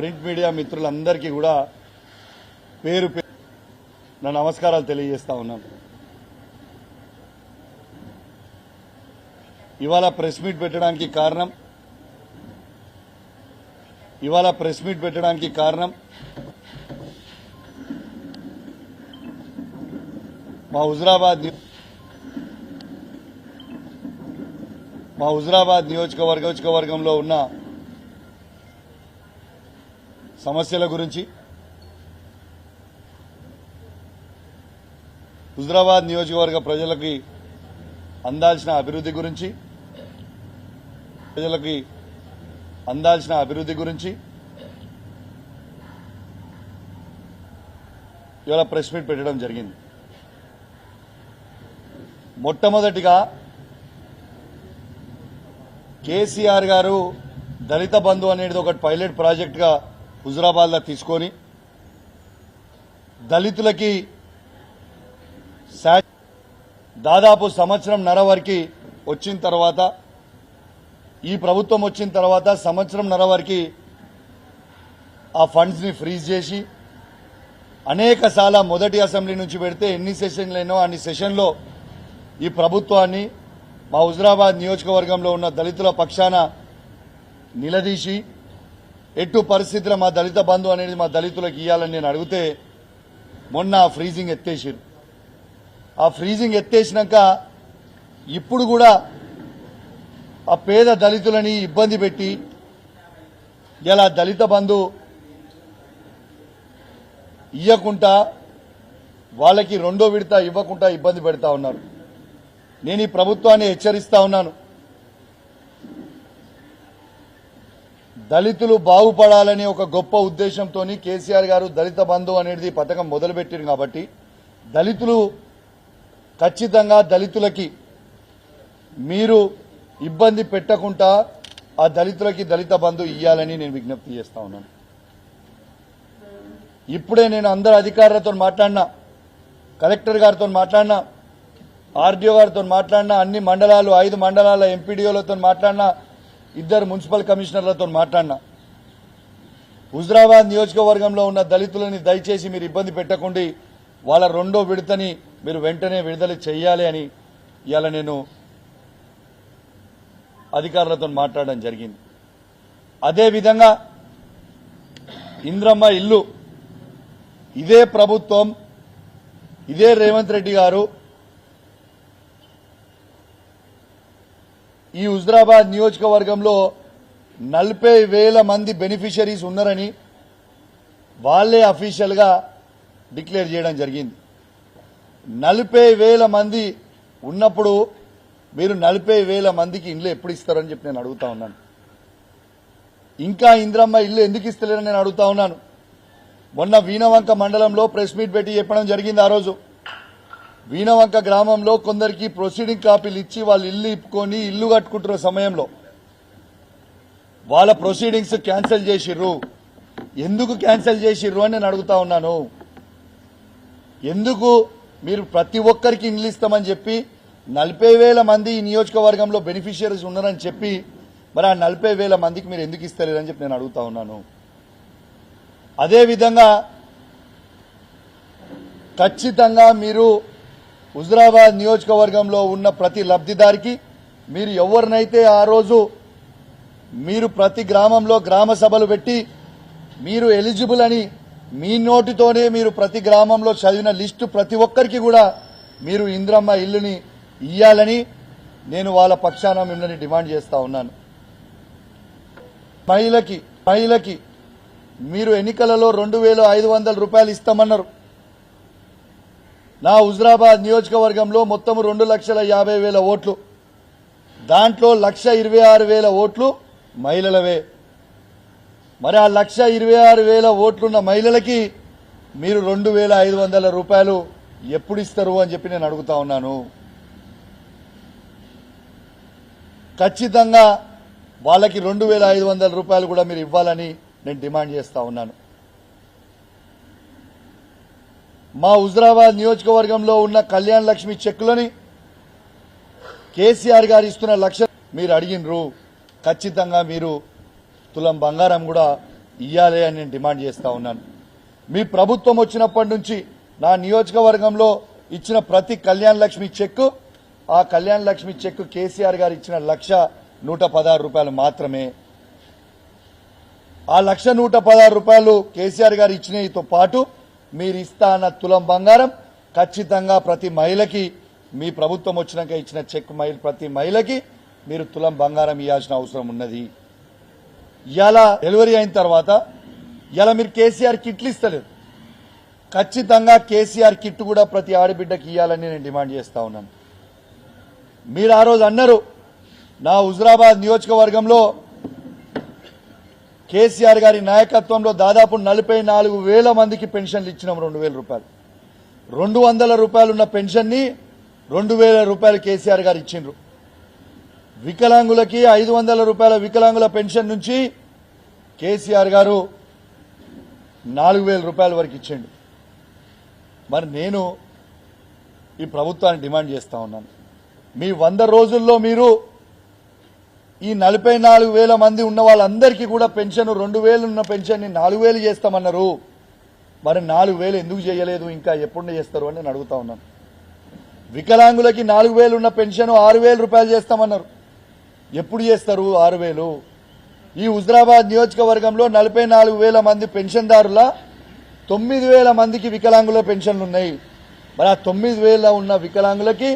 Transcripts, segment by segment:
Print media మిత్రులందరికీ కూడా పేరు పేరు నా నమస్కారాలు తెలియజేస్తా ఉన్నాను. ఇవాళ ప్రెస్ మీట్ పెట్టడానికి కారణం ఇవాళ ప్రెస్ మీట్ పెట్టడానికి కారణం మా హుజరాబాద్ మా హుజరాబాద్ నియోజకవర్గ నియోజకవర్గంలో ఉన్న సమస్యల గురించి. హుజరాబాద్ నియోజకవర్గ ప్రజలకి అందాల్సిన అభివృద్ధి గురించి ప్రజలకి అందాల్సిన అభివృద్ధి గురించి. ఇవాళ ప్రెస్ మీట్ పెట్టడం జరిగింది. మొట్టమొదటిగా కేసీఆర్ గారు దళిత బంధు అనేది ఒకటి పైలట్ ప్రాజెక్ట్గా హుజురాబాద్లో తీసుకొని దళితులకి శా- దాదాపు సంవత్సరం నర వరకు వచ్చిన తర్వాత ఈ ప్రభుత్వం వచ్చిన తర్వాత సంవత్సరం నర వరకు ఆ ఫండ్స్ని ఫ్రీజ్ చేసి అనేక సార్ల మొదటి అసెంబ్లీ నుంచి పెడితే ఎన్ని సెషన్లైనో అన్ని సెషన్లో ఈ ప్రభుత్వాన్ని మా హుజరాబాద్ నియోజకవర్గంలో ఉన్న దళితుల పక్షాన నిలదీసి ఎట్టు పరిస్థితుల మా దళిత బంధు అనేది మా దళితులకు ఇవ్వాలని నేను అడిగితే మొన్న ఆ ఫ్రీజింగ్ ఎత్తేసారు ఆ ఫ్రీజింగ్ ఎత్తేసినాక ఇప్పుడు కూడా ఆ పేద దళితులని ఇబ్బంది పెట్టి ఇలా దళిత బంధు ఇవ్వకుండా వాళ్ళకి రెండో విడత ఇవ్వకుండా ఇబ్బంది పెడతా ఉన్నారు. నేను ఈ ప్రభుత్వాన్ని హెచ్చరిస్తా ఉన్నాను. దళితులు బాగుపడాలని ఒక గొప్ప ఉద్దేశంతో కేసీఆర్ గారు దళిత బంధు అనేది పథకం మొదలుపెట్టారు కాబట్టి దళితులు ఖచ్చితంగా దళితులకి మీరు ఇబ్బంది పెట్టకుండా ఆ దళితులకి దళిత బంధు ఇవ్వాలని నేను విజ్ఞప్తి చేస్తా ఉన్నాను. ఇప్పుడే నేను అందరు అధికారులతో మాట్లాడినా కలెక్టర్ గారితో మాట్లాడినా ఆర్డీఓ గారితో మాట్లాడినా అన్ని మండలాలు ఐదు మండలాల ఎంపీడీఓలతో మాట్లాడినా ఇద్దరు మున్సిపల్ కమిషనర్లతో మాట్లాడినా. హుజరాబాద్ నియోజకవర్గంలో ఉన్న దళితులని దయచేసి మీరు ఇబ్బంది పెట్టకండి వాళ్ళ రెండో విడతని మీరు వెంటనే విడుదల చేయాలి అని ఇవాళ నేను అధికారులతో మాట్లాడడం జరిగింది. అదేవిధంగా ఇంద్రమ్మ ఇల్లు ఇదే ప్రభుత్వం ఇదే రేవంత్ రెడ్డి గారు ఈ హుజరాబాద్ నియోజకవర్గంలో నలభై వేల మంది బెనిఫిషరీస్ ఉన్నారని వాళ్ళే అఫీషియల్గా డిక్లేర్ చేయడం జరిగింది. నలభై వేల మంది ఉన్నప్పుడు మీరు నలభై వేల మందికి ఇండ్లు ఎప్పుడు ఇస్తారని చెప్పి నేను అడుగుతా ఉన్నాను. ఇంకా ఇంద్రమ్మ ఇల్లు ఎందుకు ఇస్తలేరని నేను అడుగుతా ఉన్నాను. మొన్న వీణవంక మండలంలో ప్రెస్ మీట్ పెట్టి చెప్పడం జరిగింది ఆ రోజు. వీణవంక గ్రామంలో కొందరికి ప్రొసీడింగ్ కాపీలు ఇచ్చి వాళ్ళు ఇల్లు ఇప్పుకొని ఇల్లు కట్టుకుంటున్న సమయంలో వాళ్ళ ప్రొసీడింగ్స్ క్యాన్సిల్ చేసిర్రు. ఎందుకు క్యాన్సిల్ చేసిర్రు అని నేను అడుగుతా ఉన్నాను. ఎందుకు మీరు ప్రతి ఒక్కరికి ఇండ్లు ఇస్తామని చెప్పి నలభై వేల మంది ఈ నియోజకవర్గంలో బెనిఫిషియరీస్ ఉన్నారని చెప్పి మరి ఆ నలభై వేల మందికి మీరు ఎందుకు ఇస్తలేరని చెప్పి నేను అడుగుతా ఉన్నాను. అదేవిధంగా ఖచ్చితంగా మీరు హుజరాబాద్ నియోజకవర్గంలో ఉన్న ప్రతి లబ్ధిదారికి మీరు ఎవరినైతే ఆ రోజు మీరు ప్రతి గ్రామంలో గ్రామ సభలు పెట్టి మీరు ఎలిజిబుల్ అని మీ నోటితోనే మీరు ప్రతి గ్రామంలో చదివిన లిస్టు ప్రతి ఒక్కరికి కూడా మీరు ఇంద్రమ్మ ఇల్లుని ఇయ్యాలని నేను వాళ్ళ పక్షాన మిమ్మల్ని డిమాండ్ చేస్తా ఉన్నాను. మహిళకి మహిళకి మీరు ఎన్నికలలో రెండు వేల ఐదు వందల రూపాయలు ఇస్తామన్నారు. నా హుజరాబాద్ నియోజకవర్గంలో మొత్తం రెండు లక్షల యాభై వేల ఓట్లు. దాంట్లో లక్ష ఇరవై ఆరు వేల ఓట్లు మహిళలవే. మరి ఆ లక్ష ఇరవై ఆరు వేల ఓట్లున్న మహిళలకి మీరు రెండు వేల ఐదు వందల రూపాయలు ఎప్పుడు ఇస్తారు అని చెప్పి నేను అడుగుతా ఉన్నాను. ఖచ్చితంగా వాళ్ళకి రెండు వేల ఐదు వందల రూపాయలు కూడా మీరు ఇవ్వాలని నేను డిమాండ్ చేస్తా ఉన్నాను. మా హుజరాబాద్ నియోజకవర్గంలో ఉన్న కళ్యాణ్ లక్ష్మి చెక్కులని కేసీఆర్ గారు ఇస్తున్న లక్ష మీరు అడిగినరు. ఖచ్చితంగా మీరు తులం బంగారం కూడా ఇయ్యాలి అని నేను డిమాండ్ చేస్తా ఉన్నాను. మీ ప్రభుత్వం వచ్చినప్పటి నుంచి నా నియోజకవర్గంలో ఇచ్చిన ప్రతి కళ్యాణ్ లక్ష్మి చెక్కు ఆ కళ్యాణ్ లక్ష్మి చెక్కు కేసీఆర్ గారు ఇచ్చిన లక్ష నూట పదహారు రూపాయలు మాత్రమే. ఆ లక్ష నూట పదహారు రూపాయలు కేసీఆర్ గారు ఇచ్చినతో పాటు మీరు ఇస్తా అన్న తులం బంగారం. ఖచ్చితంగా ప్రతి మహిళకి మీ ప్రభుత్వం వచ్చినాక ఇచ్చిన చెక్ మహిళ ప్రతి మహిళకి మీరు తులం బంగారం ఇవ్వాల్సిన అవసరం ఉన్నది. ఇలా డెలివరీ అయిన తర్వాత ఇలా మీరు కేసీఆర్ కిట్లు ఇస్తలేదు ఖచ్చితంగా కేసీఆర్ కిట్ కూడా ప్రతి ఆడబిడ్డకి ఇవ్వాలని నేను డిమాండ్ చేస్తా ఉన్నాను. మీరు ఆ రోజు అన్నారు నా హుజరాబాద్ నియోజకవర్గంలో కేసీఆర్ గారి నాయకత్వంలో దాదాపు నలభై నాలుగు వేల మందికి పెన్షన్లు ఇచ్చినాం రెండు వేల రూపాయలు. రెండు వందల రూపాయలు ఉన్న పెన్షన్ని రెండు వేల రూపాయలు కేసీఆర్ గారు ఇచ్చిండ్రు. వికలాంగులకి ఐదు వందల రూపాయల వికలాంగుల పెన్షన్ నుంచి కేసీఆర్ గారు నాలుగు వేల రూపాయల వరకు ఇచ్చిండు. మరి నేను ఈ ప్రభుత్వాన్ని డిమాండ్ చేస్తా ఉన్నాను. మీ వంద రోజుల్లో మీరు ఈ నలభై నాలుగు వేల మంది ఉన్న వాళ్ళందరికీ కూడా పెన్షన్ రెండు వేలు ఉన్న పెన్షన్ నాలుగు వేలు చేస్తామన్నారు. మరి నాలుగు వేలు ఎందుకు చేయలేదు? ఇంకా ఎప్పుడు చేస్తారు అని నేను అడుగుతా ఉన్నాను. వికలాంగులకి నాలుగు వేలు ఉన్న పెన్షన్ ఆరు వేల రూపాయలు చేస్తామన్నారు. ఎప్పుడు చేస్తారు ఆరు వేలు? ఈ హుజరాబాద్ నియోజకవర్గంలో నలభై నాలుగు వేల మంది పెన్షన్దారుల తొమ్మిది వేల మందికి వికలాంగుల పెన్షన్లు ఉన్నాయి. మరి ఆ తొమ్మిది వేల ఉన్న వికలాంగులకి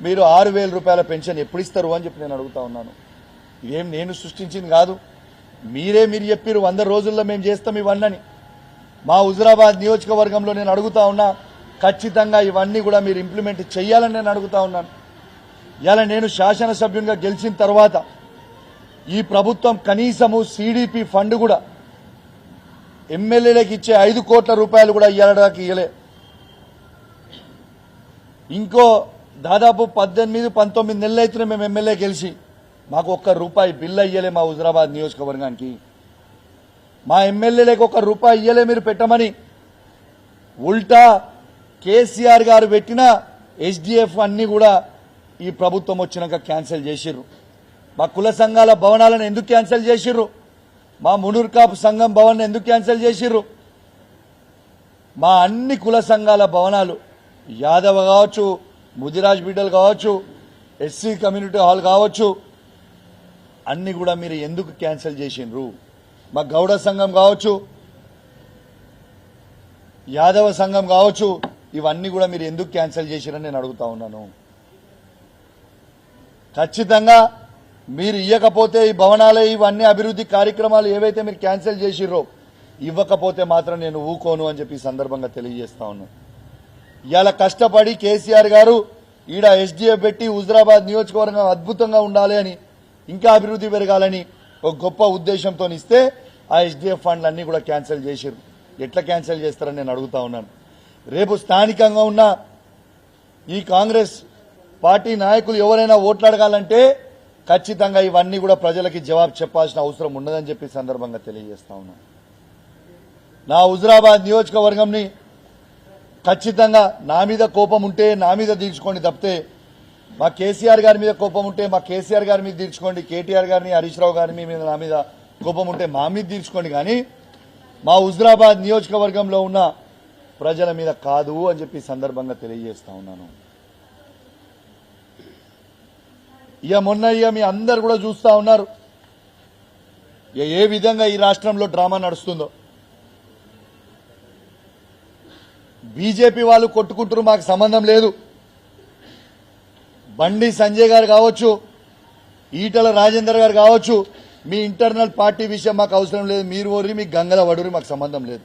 మీరు ఆరు వేల రూపాయల పెన్షన్ ఎప్పుడు ఇస్తారు అని చెప్పి నేను అడుగుతా ఉన్నాను. ఇదేం నేను సృష్టించింది కాదు. మీరే మీరు చెప్పారు వంద రోజుల్లో మేము చేస్తాం ఇవన్నీ మా హుజరాబాద్ నియోజకవర్గంలో నేను అడుగుతా ఉన్నా ఖచ్చితంగా ఇవన్నీ కూడా మీరు ఇంప్లిమెంట్ చేయాలని నేను అడుగుతా ఉన్నాను. ఇలా నేను శాసనసభ్యునిగా గెలిచిన తర్వాత ఈ ప్రభుత్వం కనీసము సిడిపి ఫండ్ కూడా ఎమ్మెల్యేలకు ఇచ్చే ఐదు కోట్ల రూపాయలు కూడా ఇవ్వడానికి ఇవ్వలే ఇంకో దాదాపు పద్దెనిమిది పంతొమ్మిది నెలలు అవుతున్నాయి మేము ఎమ్మెల్యే గెలిచి మాకు ఒక్క రూపాయి బిల్లు అయ్యలే మా హుజరాబాద్ నియోజకవర్గానికి. మా ఎమ్మెల్యేలకు ఒక్క రూపాయి ఇయ్యలే మీరు పెట్టమని ఉల్టా కేసీఆర్ గారు పెట్టిన ఎస్డిఎఫ్ అన్ని కూడా ఈ ప్రభుత్వం వచ్చినాక క్యాన్సిల్ చేసిర్రు. మా కుల సంఘాల భవనాలను ఎందుకు క్యాన్సిల్ చేసిర్రు? మా మునుర్కాపు సంఘం భవన్ ఎందుకు క్యాన్సిల్ చేసిర్రు? మా అన్ని కుల సంఘాల భవనాలు యాదవ కావచ్చు ముదిరాజ్ బిడ్డలు కావచ్చు ఎస్సీ కమ్యూనిటీ హాల్ కావచ్చు అన్ని కూడా మీరు ఎందుకు క్యాన్సిల్ చేసిండ్రు? మా గౌడ సంఘం కావచ్చు యాదవ సంఘం కావచ్చు ఇవన్నీ కూడా మీరు ఎందుకు క్యాన్సిల్ చేసిరని నేను అడుగుతా ఉన్నాను. ఖచ్చితంగా మీరు ఇవ్వకపోతే ఈ భవనాలే ఇవన్నీ అభివృద్ధి కార్యక్రమాలు ఏవైతే మీరు క్యాన్సిల్ చేసిర్రో ఇవ్వకపోతే మాత్రం నేను ఊకోను అని చెప్పి సందర్భంగా తెలియజేస్తా ఉన్నాను. ఇవాళ కష్టపడి కేసీఆర్ గారు ఈడ ఎస్డిఎఫ్ పెట్టి హుజరాబాద్ నియోజకవర్గం అద్భుతంగా ఉండాలి అని ఇంకా అభివృద్ధి పెరగాలని ఒక గొప్ప ఉద్దేశంతో ఇస్తే ఆ ఎస్డిఎఫ్ ఫండ్లు కూడా క్యాన్సిల్ చేశారు ఎట్లా క్యాన్సిల్ చేస్తారని నేను అడుగుతా ఉన్నాను. రేపు స్థానికంగా ఉన్న ఈ కాంగ్రెస్ పార్టీ నాయకులు ఎవరైనా ఓట్లాడగాలంటే ఖచ్చితంగా ఇవన్నీ కూడా ప్రజలకి జవాబు చెప్పాల్సిన అవసరం ఉండదని చెప్పి సందర్భంగా తెలియజేస్తా ఉన్నాను నా హుజరాబాద్ నియోజకవర్గంని ఖచ్చితంగా నా మీద కోపం ఉంటే నా మీద తీర్చుకొని తప్పితే మా కేసీఆర్ గారి మీద కోపం ఉంటే మా కేసీఆర్ గారి మీద తీర్చుకోండి కేటీఆర్ గారిని హరీష్ రావు గారి మీద నా మీద కోపం ఉంటే మా మీద తీర్చుకోండి. కానీ మా హుజరాబాద్ నియోజకవర్గంలో ఉన్న ప్రజల మీద కాదు అని చెప్పి సందర్భంగా తెలియజేస్తా ఉన్నాను. ఇక మొన్న ఇక మీ అందరు కూడా చూస్తా ఉన్నారు. ఇక ఏ విధంగా ఈ రాష్ట్రంలో డ్రామా నడుస్తుందో. బీజేపీ వాళ్ళు కొట్టుకుంటారు మాకు సంబంధం లేదు. బండి సంజయ్ గారు కావచ్చు ఈటల రాజేందర్ గారు కావచ్చు మీ ఇంటర్నల్ పార్టీ విషయం మాకు అవసరం లేదు మీరు ఓర్రి మీ గంగల వడురి మాకు సంబంధం లేదు.